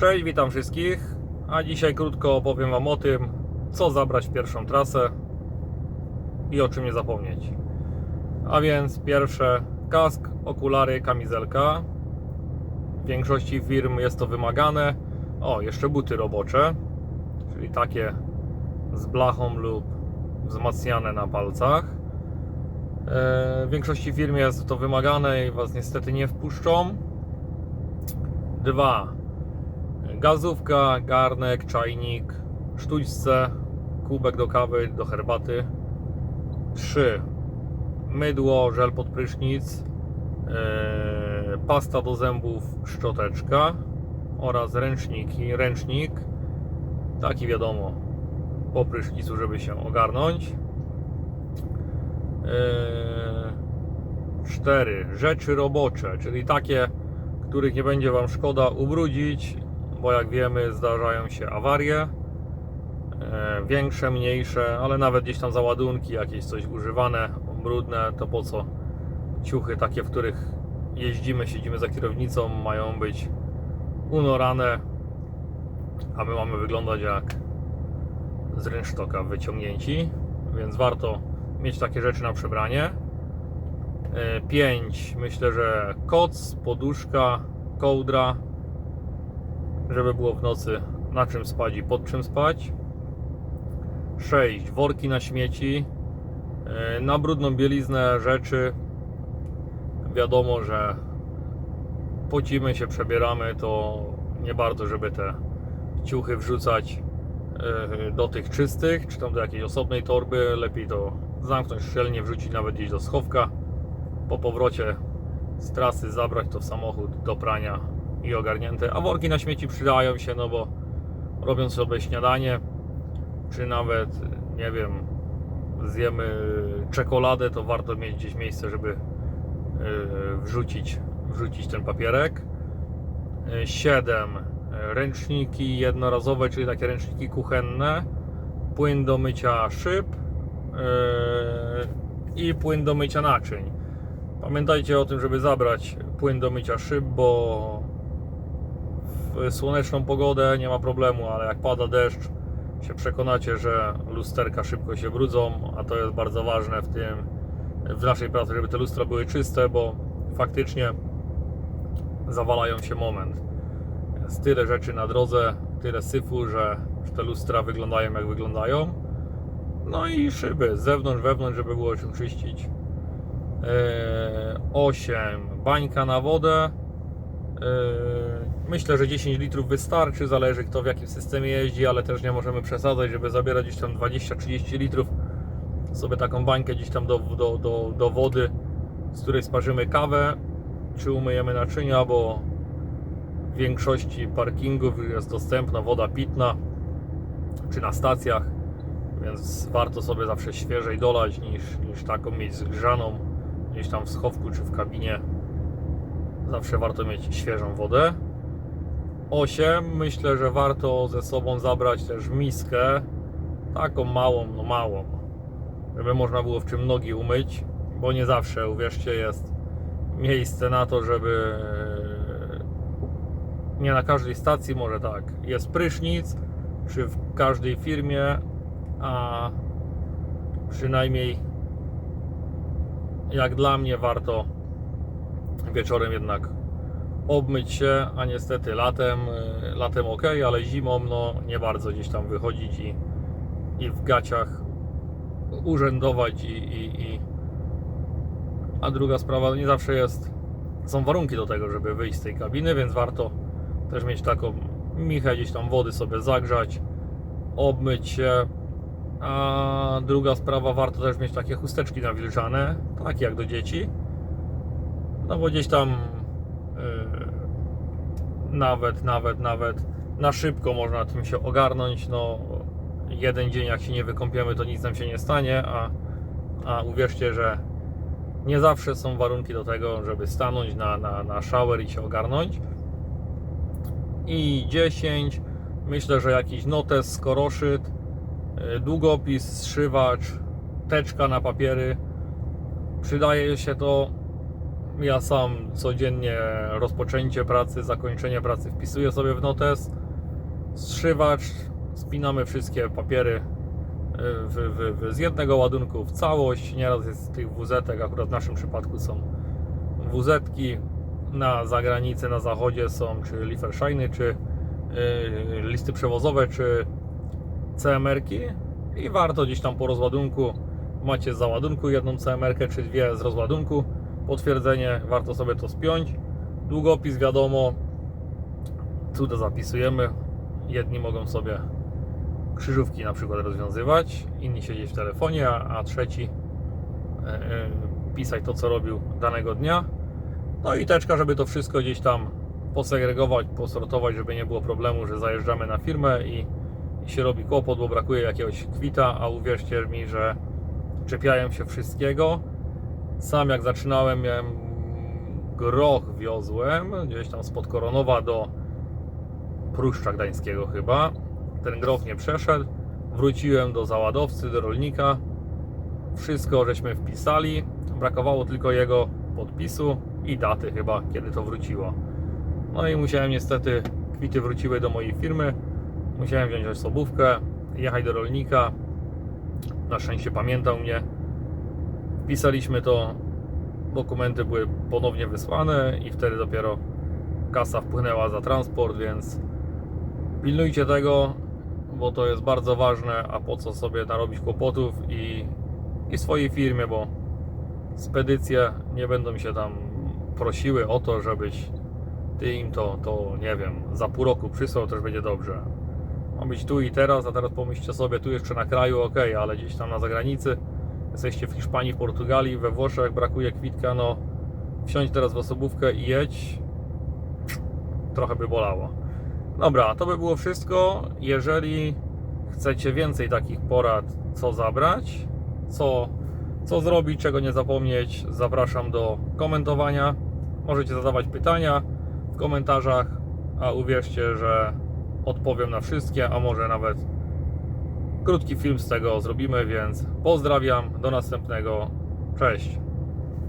Cześć, witam wszystkich. A dzisiaj krótko opowiem Wam o tym, co zabrać w pierwszą trasę i o czym nie zapomnieć. A więc pierwsze kask, okulary, kamizelka. W większości firm jest to wymagane. O, jeszcze buty robocze, czyli takie z blachą lub wzmacniane na palcach. E, W większości firm jest to wymagane i Was niestety nie wpuszczą. Dwa. Gazówka, garnek, czajnik, sztućce, kubek do kawy, do herbaty. 3. Mydło, żel pod prysznic, e, pasta do zębów, szczoteczka oraz ręczniki. Ręcznik, taki wiadomo, po prysznicu, żeby się ogarnąć. 4. Rzeczy robocze, czyli takie, których nie będzie Wam szkoda ubrudzić, bo jak wiemy zdarzają się awarie, e, większe, mniejsze, ale nawet gdzieś tam załadunki, jakieś coś używane, brudne, to po co ciuchy takie, w których jeździmy, siedzimy za kierownicą, mają być unorane, a my mamy wyglądać jak z rynsztoka wyciągnięci, więc warto mieć takie rzeczy na przebranie. 5 myślę, że koc, poduszka, kołdra, żeby było w nocy na czym spać i pod czym spać. 6 worki na śmieci, e, na brudną bieliznę rzeczy. Wiadomo, że pocimy się, przebieramy, to nie bardzo, żeby te ciuchy wrzucać e, do tych czystych, czy tam do jakiejś osobnej torby. Lepiej to zamknąć szczelnie, wrzucić nawet gdzieś do schowka. Po powrocie z trasy zabrać to w samochód do prania i ogarnięte. A worki na śmieci przydają się, no bo robiąc sobie śniadanie, czy nawet, nie wiem, zjemy czekoladę, to warto mieć gdzieś miejsce, żeby yy, wrzucić, wrzucić ten papierek. 7. Ręczniki jednorazowe, czyli takie ręczniki kuchenne, płyn do mycia szyb i płyn do mycia naczyń. Pamiętajcie o tym, żeby zabrać płyn do mycia szyb, bo w słoneczną pogodę nie ma problemu, ale jak pada deszcz, się przekonacie, że lusterka szybko się brudzą, a to jest bardzo ważne w tym, w naszej pracy, żeby te lustra były czyste, bo faktycznie zawalają się moment. Jest tyle rzeczy na drodze, tyle syfu, że te lustra wyglądają jak wyglądają. No i szyby z zewnątrz, wewnątrz, żeby było czym czyścić. 8 bańka na wodę. Myślę, że 10 litrów wystarczy, zależy kto w jakim systemie jeździ, ale też nie możemy przesadzać, żeby zabierać gdzieś tam 20-30 litrów sobie taką bańkę gdzieś tam do, do, do, do wody, z której sparzymy kawę, czy umyjemy naczynia, bo w większości parkingów jest dostępna woda pitna, czy na stacjach, więc warto sobie zawsze świeżej dolać niż, niż taką mieć zgrzaną gdzieś tam w schowku czy w kabinie. Zawsze warto mieć świeżą wodę. 8. Myślę, że warto ze sobą zabrać też miskę. Taką małą, no małą. Żeby można było w czym nogi umyć, bo nie zawsze, uwierzcie, jest miejsce na to, żeby nie na każdej stacji, może tak, jest prysznic, czy w każdej firmie, a przynajmniej jak dla mnie warto wieczorem jednak obmyć się, a niestety latem, y, latem ok, ale zimą no nie bardzo gdzieś tam wychodzić i, i w gaciach urzędować i, i, i a druga sprawa, nie zawsze jest są warunki do tego, żeby wyjść z tej kabiny, więc warto też mieć taką michę, gdzieś tam wody sobie zagrzać, obmyć się, a druga sprawa, warto też mieć takie chusteczki nawilżane, takie jak do dzieci. No bo gdzieś tam nawet, nawet, nawet na szybko można tym się ogarnąć. No, jeden dzień jak się nie wykąpiemy, to nic nam się nie stanie, a, a uwierzcie, że nie zawsze są warunki do tego, żeby stanąć na, na, na shower i się ogarnąć. I 10. Myślę, że jakiś notes, skoroszyt, y, długopis, zszywacz, teczka na papiery. Przydaje się to Ja sam codziennie rozpoczęcie pracy, zakończenie pracy wpisuję sobie w notes. Zszywacz, spinamy wszystkie papiery y, w, w, w, z jednego ładunku w całość. Nieraz jest tych wz akurat w naszym przypadku są wz na zagranicy, na zachodzie są czy Lieferscheiny, czy y, listy przewozowe, czy CMR-ki i warto gdzieś tam po rozładunku macie z załadunku jedną CMR-kę czy dwie z rozładunku potwierdzenie, warto sobie to spiąć. Długopis wiadomo cuda zapisujemy. Jedni mogą sobie krzyżówki na przykład rozwiązywać inni siedzieć w telefonie, a, trzeci e, e, pisać to co robił danego dnia. No i teczka, żeby to wszystko gdzieś tam posegregować, posortować, żeby nie było problemu, że zajeżdżamy na firmę i, i się robi kłopot, bo brakuje jakiegoś kwita, a uwierzcie mi, że czepiają się wszystkiego. Sam jak zaczynałem, miałem groch wiozłem, gdzieś tam spod Koronowa do Pruszcza Gdańskiego chyba. Ten groch nie przeszedł. Wróciłem do załadowcy, do rolnika. Wszystko żeśmy wpisali. Brakowało tylko jego podpisu i daty chyba, kiedy to wróciło. No i musiałem niestety, kwity wróciły do mojej firmy. Musiałem wziąć osobówkę, jechać do rolnika. Na szczęście pamiętał mnie. Wpisaliśmy to, dokumenty były ponownie wysłane i wtedy dopiero kasa wpłynęła za transport, więc pilnujcie tego, bo to jest bardzo ważne, a po co sobie narobić kłopotów i, i swojej firmie, bo spedycje nie będą się tam prosiły o to, żebyś ty im to, to nie wiem, za pół roku przysłał, też będzie dobrze. Ma być tu i teraz, a teraz pomyślcie sobie, tu jeszcze na kraju, ok, ale gdzieś tam na zagranicy, jesteście w Hiszpanii, w Portugalii, we Włoszech, brakuje kwitka, no wsiądź teraz w osobówkę i jedź, trochę by bolało. Dobra, to by było wszystko. Jeżeli chcecie więcej takich porad, co zabrać, co, co zrobić, czego nie zapomnieć, zapraszam do komentowania. Możecie zadawać pytania w komentarzach, a uwierzcie, że odpowiem na wszystkie, a może nawet krótki film z tego zrobimy, więc pozdrawiam, do następnego, cześć.